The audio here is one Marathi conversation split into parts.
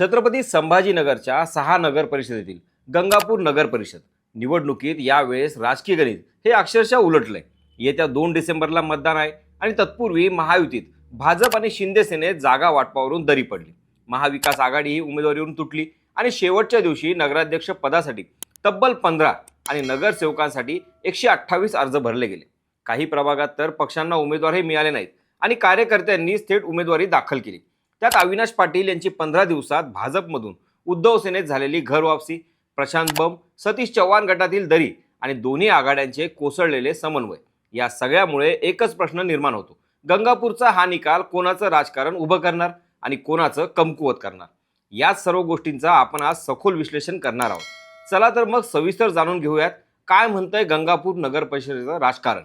छत्रपती संभाजीनगरच्या सहा नगर परिषदेतील गंगापूर नगर परिषद निवडणुकीत यावेळेस राजकीय गणित हे अक्षरशः उलटलंय. येत्या दोन डिसेंबरला मतदान आहे आणि तत्पूर्वी महायुतीत भाजप आणि शिंदे सेनेत जागा वाटपावरून दरी पडली. महाविकास आघाडी ही उमेदवारीवरून तुटली आणि शेवटच्या दिवशी नगराध्यक्ष पदासाठी तब्बल पंधरा आणि नगरसेवकांसाठी एकशे अठ्ठावीस अर्ज भरले गेले. काही प्रभागात तर पक्षांना उमेदवारही मिळाले नाहीत आणि कार्यकर्त्यांनी थेट उमेदवारी दाखल केली. त्यात अविनाश पाटील यांची पंधरा दिवसात भाजपमधून उद्धव सेनेत झालेली घर वापसी प्रशांत बम सतीश चव्हाण गटातील दरी आणि दोन्ही आघाड्यांचे कोसळलेले समन्वय. या सगळ्यामुळे एकच प्रश्न निर्माण होतो. गंगापूरचा हा निकाल कोणाचं राजकारण उभं करणार आणि कोणाचं कमकुवत करणार? याच सर्व गोष्टींचा आपण आज सखोल विश्लेषण करणार आहोत. चला तर मग सविस्तर जाणून घेऊयात काय म्हणतंय गंगापूर नगर परिषदेचं राजकारण.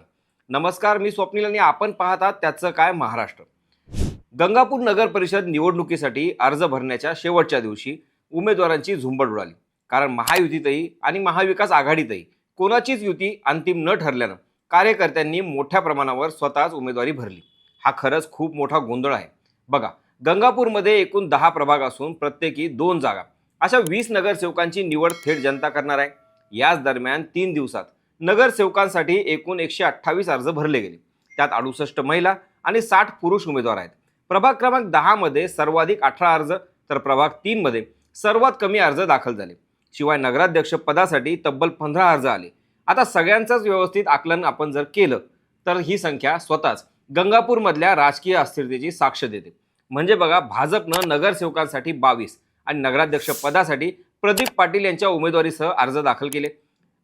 नमस्कार मी स्वप्नील आणि आपण पाहतात त्याचं काय महाराष्ट्र. गंगापूर नगर परिषद निवडणुकीसाठी अर्ज भरण्याच्या शेवटच्या दिवशी उमेदवारांची झुंबड उडाली. कारण महायुतीतही आणि महाविकास आघाडीतही कोणाचीच युती अंतिम न ठरल्यानं कार्यकर्त्यांनी मोठ्या प्रमाणावर स्वतःच उमेदवारी भरली. हा खरंच खूप मोठा गोंधळ आहे. बघा गंगापूरमध्ये एकूण दहा प्रभाग असून प्रत्येकी दोन जागा. अशा वीस नगरसेवकांची निवड थेट जनता करणार आहे. याच दरम्यान तीन दिवसात नगरसेवकांसाठी एकूण एकशे अठ्ठावीस अर्ज भरले गेले. त्यात अडुसष्ट महिला आणि साठ पुरुष उमेदवार आहेत. प्रभाग क्रमांक दहामध्ये सर्वाधिक अठरा अर्ज तर प्रभाग तीनमध्ये सर्वात कमी अर्ज दाखल झाले. शिवाय नगराध्यक्ष पदासाठी तब्बल पंधरा अर्ज आले. आता सगळ्यांचंच व्यवस्थित आकलन आपण जर केलं तर ही संख्या स्वतःच गंगापूरमधल्या राजकीय अस्थिरतेची साक्ष देते. म्हणजे बघा भाजपनं नगरसेवकांसाठी बावीस आणि नगराध्यक्ष पदासाठी प्रदीप पाटील यांच्या उमेदवारीसह अर्ज दाखल केले.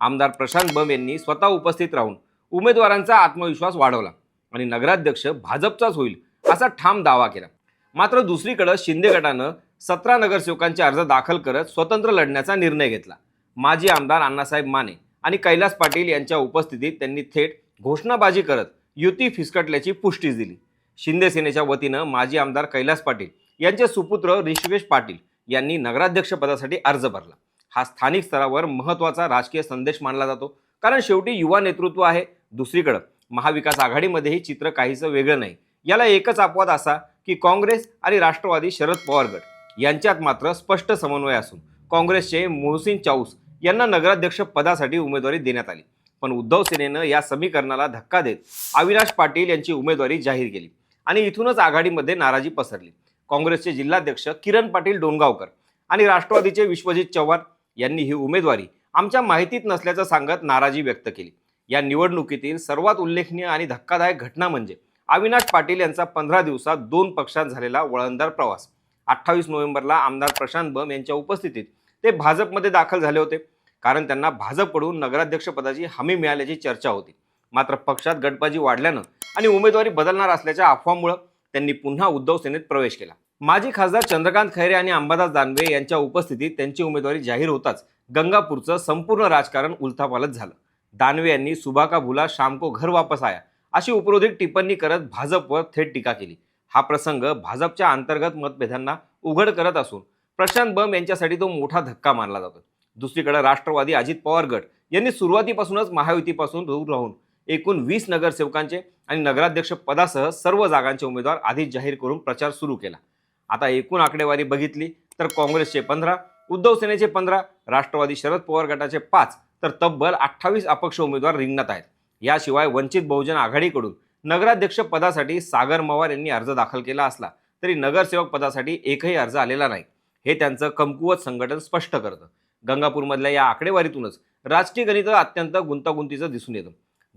आमदार प्रशांत बम यांनी स्वतः उपस्थित राहून उमेदवारांचा आत्मविश्वास वाढवला आणि नगराध्यक्ष भाजपचाच होईल असा ठाम दावा केला. मात्र दुसरीकडे शिंदे गटानं सतरा नगरसेवकांचे अर्ज दाखल करत स्वतंत्र लढण्याचा निर्णय घेतला. माजी आमदार अण्णासाहेब माने आणि कैलास पाटील यांच्या उपस्थितीत त्यांनी थेट घोषणाबाजी करत युती फिसकटल्याची पुष्टी दिली. शिंदे सेनेच्या वतीनं माजी आमदार कैलास पाटील यांचे सुपुत्र ऋषिकेश पाटील यांनी नगराध्यक्षपदासाठी अर्ज भरला. हा स्थानिक स्तरावर महत्त्वाचा राजकीय संदेश मानला जातो. कारण शेवटी युवा नेतृत्व आहे. दुसरीकडं महाविकास आघाडीमध्येही चित्र काहीसं वेगळं नाही. याला एकच अपवाद असा की काँग्रेस आणि राष्ट्रवादी शरद पवार गट. यांच्यात मात्र स्पष्ट समन्वय असून काँग्रेसचे मोहसिन चाऊस यांना नगराध्यक्ष पदासाठी उमेदवारी देण्यात आली. पण उद्धव सेनेनं या समीकरणाला धक्का देत अविनाश पाटील यांची उमेदवारी जाहीर केली आणि इथूनच आघाडीमध्ये नाराजी पसरली. काँग्रेसचे जिल्हाध्यक्ष किरण पाटील डोणगावकर आणि राष्ट्रवादीचे विश्वजित चव्हाण यांनी ही उमेदवारी आमच्या माहितीत नसल्याचं सांगत नाराजी व्यक्त केली. या निवडणुकीतील सर्वात उल्लेखनीय आणि धक्कादायक घटना म्हणजे अविनाश पाटील यांचा पंधरा दिवसात दोन पक्षात झालेला वळणदार प्रवास. अठ्ठावीस नोव्हेंबरला आमदार प्रशांत बम यांच्या उपस्थितीत ते भाजपमध्ये दाखल झाले होते. कारण त्यांना भाजपकडून नगराध्यक्षपदाची हमी मिळाल्याची चर्चा होती. मात्र पक्षात गटबाजी वाढल्यानं आणि उमेदवारी बदलणार असल्याच्या अफवामुळं त्यांनी पुन्हा उद्धव सेनेत प्रवेश केला. माजी खासदार चंद्रकांत खैरे आणि अंबादास दानवे यांच्या उपस्थितीत त्यांची उमेदवारी जाहीर होताच गंगापूरचं संपूर्ण राजकारण उलथापालत झालं. दानवे यांनी सुबा का भुला शामको घर वापस आया. अशी उपरोधिक टिप्पणी करत भाजपवर थेट टीका केली. हा प्रसंग भाजपच्या अंतर्गत मतभेदांना उघड करत असून प्रशांत बम यांच्यासाठी तो मोठा धक्का मानला जातो. दुसरीकडे राष्ट्रवादी अजित पवार गट यांनी सुरुवातीपासूनच महायुतीपासून दूर राहून एकूण वीस नगरसेवकांचे आणि नगराध्यक्ष पदासह सर्व जागांचे उमेदवार आधीच जाहीर करून प्रचार सुरू केला. आता एकूण आकडेवारी बघितली तर काँग्रेसचे पंधरा उद्धव सेनेचे पंधरा राष्ट्रवादी शरद पवार गटाचे पाच तर तब्बल अठ्ठावीस अपक्ष उमेदवार रिंगणात आहेत. याशिवाय वंचित बहुजन आघाडीकडून नगराध्यक्ष पदासाठी सागर मवार यांनी अर्ज दाखल केला असला तरी नगरसेवक पदासाठी एकही अर्ज आलेला नाही. हे त्यांचं कमकुवत संघटन स्पष्ट करतं. गंगापूरमधल्या या आकडेवारीतूनच राजकीय गणित अत्यंत गुंतागुंतीचं दिसून येतं.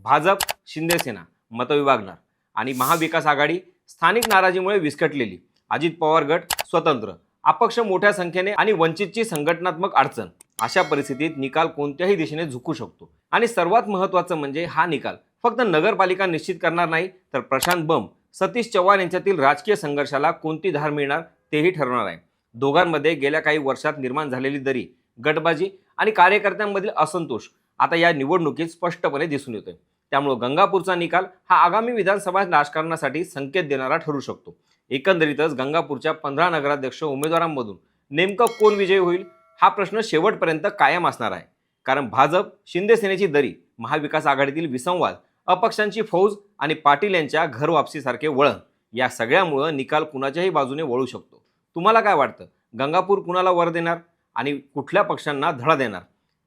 भाजप शिंदेसेना मतविभागणार आणि महाविकास आघाडी स्थानिक नाराजीमुळे विस्कटलेली अजित पवार गट स्वतंत्र अपक्ष मोठ्या संख्येने आणि वंचितची संघटनात्मक अडचण अशा परिस्थितीत निकाल कोणत्याही दिशेने झुकू शकतो. आणि सर्वात महत्त्वाचं म्हणजे हा निकाल. फक्त नगरपालिका निश्चित करणार नाही तर प्रशांत बम सतीश चव्हाण यांच्यातील राजकीय संघर्षाला कोणती धार मिळणार तेही ठरवणार आहे. दोघांमध्ये गेल्या काही वर्षात निर्माण झालेली दरी गटबाजी आणि कार्यकर्त्यांमधील असंतोष आता या निवडणुकीत स्पष्टपणे दिसून येतोय. त्यामुळे गंगापूरचा निकाल हा आगामी विधानसभा राजकारणासाठी संकेत देणारा ठरू शकतो. एकंदरीतच गंगापूरच्या पंधरा नगराध्यक्ष उमेदवारांमधून नेमकं कोण विजयी होईल हा प्रश्न शेवटपर्यंत कायम असणार आहे. कारण भाजप शिंदेसेनेची दरी महाविकास आघाडीतील विसंवाद अपक्षांची फौज आणि पाटील यांच्या घरवापसीसारखे वळण या सगळ्यामुळं निकाल कुणाच्याही बाजूने वळू शकतो. तुम्हाला काय वाटतं? गंगापूर कुणाला वर देणार आणि कुठल्या पक्षांना धडा देणार?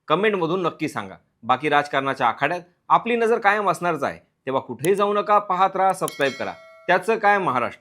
कमेंटमधून नक्की सांगा. बाकी राजकारणाच्या आखाड्यात आपली नजर कायम असणारच आहे. तेव्हा कुठेही जाऊ नका पाहत राहा सबस्क्राईब करा. त्याचं काय महाराष्ट्र?